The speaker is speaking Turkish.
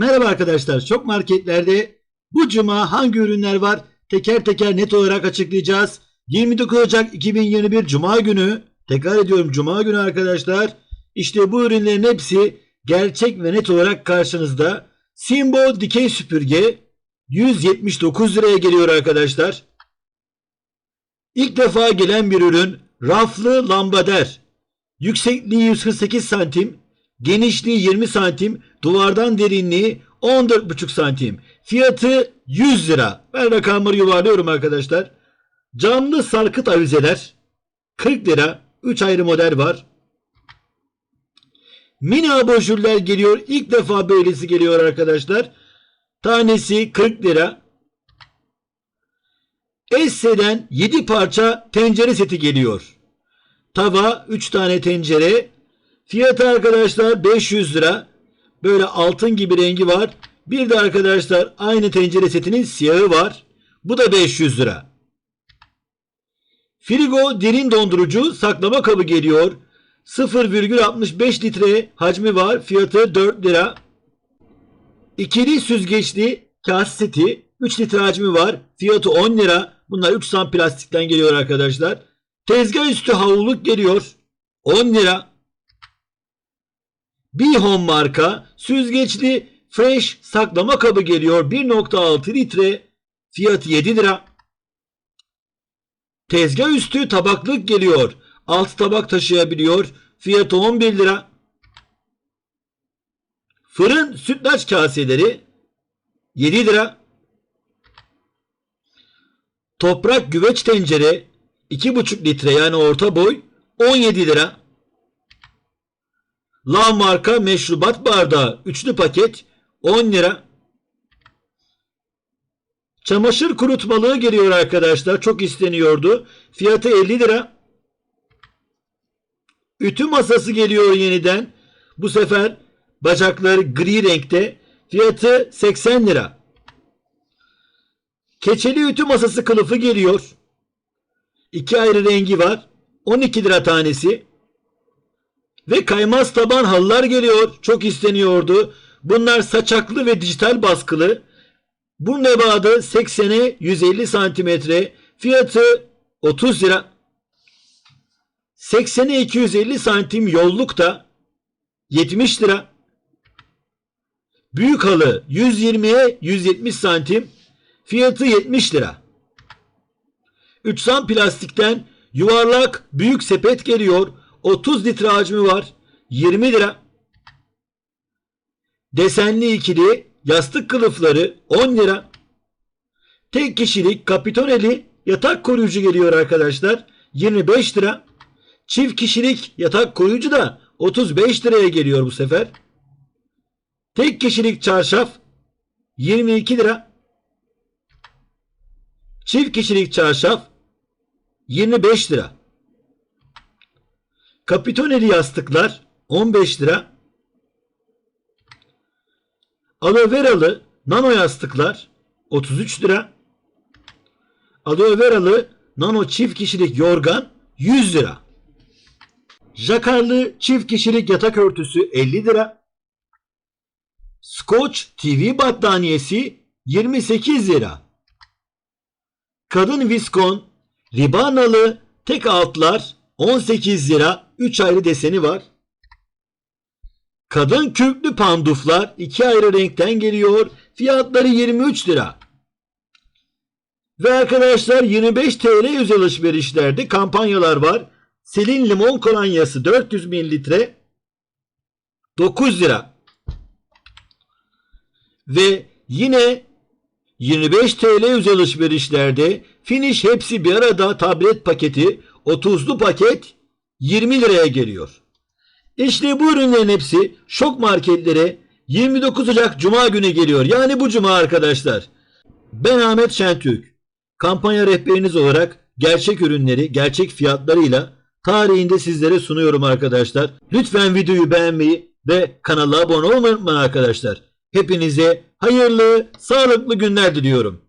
Merhaba arkadaşlar. Çok marketlerde bu cuma hangi ürünler var? Teker teker net olarak açıklayacağız. 29 Ocak 2021 Cuma günü. Tekrar ediyorum Cuma günü arkadaşlar. İşte bu ürünlerin hepsi gerçek ve net olarak karşınızda. Simbo dikey süpürge 179 liraya geliyor arkadaşlar. İlk defa gelen bir ürün raflı lambader. Yüksekliği 148 santim, genişliği 20 santim, duvardan derinliği 14,5 santim. Fiyatı 100 lira. Ben rakamları yuvarlıyorum arkadaşlar. Camlı sarkıt avizeler 40 lira. 3 ayrı model var. Mini abajurlar geliyor. İlk defa böylesi geliyor arkadaşlar. Tanesi 40 lira. Esse'den 7 parça tencere seti geliyor. Tava 3 tane tencere. Fiyatı arkadaşlar 500 lira. Böyle altın gibi rengi var. Bir de arkadaşlar aynı tencere setinin siyahı var. Bu da 500 lira. Frigo derin dondurucu saklama kabı geliyor. 0,65 litre hacmi var. Fiyatı 4 lira. İkili süzgeçli kase seti 3 litre hacmi var. Fiyatı 10 lira. Bunlar 3 sam plastikten geliyor arkadaşlar. Tezgah üstü havluluk geliyor. 10 lira. Bihom marka süzgeçli fresh saklama kabı geliyor. 1.6 litre. Fiyatı 7 lira. Tezgah üstü tabaklık geliyor. 6 tabak taşıyabiliyor. Fiyatı 11 lira. Fırın sütlaç kaseleri 7 lira. Toprak güveç tencere 2,5 litre yani orta boy 17 lira. La marka meşrubat bardağı üçlü paket 10 lira. Çamaşır kurutmalığı geliyor arkadaşlar. Çok isteniyordu. Fiyatı 50 lira. Ütü masası geliyor yeniden. Bu sefer bacakları gri renkte. Fiyatı 80 lira. Keçeli ütü masası kılıfı geliyor. İki ayrı rengi var. 12 lira tanesi. Ve kaymaz taban halılar geliyor. Çok isteniyordu. Bunlar saçaklı ve dijital baskılı. Bu nebadı 80'e 150 santimetre. Fiyatı 30 lira. 80'e 250 santim yolluk da 70 lira. Büyük halı 120'ye 170 santim. Fiyatı 70 lira. 3 sam plastikten yuvarlak büyük sepet geliyor. 30 litre hacmi var. 20 lira. Desenli ikili yastık kılıfları 10 lira. Tek kişilik kapitoneli yatak koruyucu geliyor arkadaşlar. 25 lira. Çift kişilik yatak koruyucu da 35 liraya geliyor bu sefer. Tek kişilik çarşaf 22 lira. Çift kişilik çarşaf 25 lira. Kapitoneli yastıklar 15 lira. Aloe veralı nano yastıklar 33 lira. Aloe veralı nano çift kişilik yorgan 100 lira. Jakarlı çift kişilik yatak örtüsü 50 lira. Scotch TV battaniyesi 28 lira. Kadın viskon ribanalı tek altlar 18 lira 3 ayrı deseni var. Kadın kürklü panduflar iki ayrı renkten geliyor. Fiyatları 23 lira. Ve arkadaşlar 25 TL yüz alışverişlerde kampanyalar var. Selin limon kolonyası 400 mililitre 9 lira. Ve yine 25 TL yüz alışverişlerde Finish hepsi bir arada tablet paketi 30'lu paket 20 liraya geliyor. İşte bu ürünlerin hepsi şok marketlere 29 Ocak Cuma günü geliyor. Yani bu Cuma arkadaşlar. Ben Ahmet Şentürk. Kampanya rehberiniz olarak gerçek ürünleri gerçek fiyatlarıyla tarihinde sizlere sunuyorum arkadaşlar. Lütfen videoyu beğenmeyi ve kanala abone olmayı unutmayın arkadaşlar. Hepinize hayırlı, sağlıklı günler diliyorum.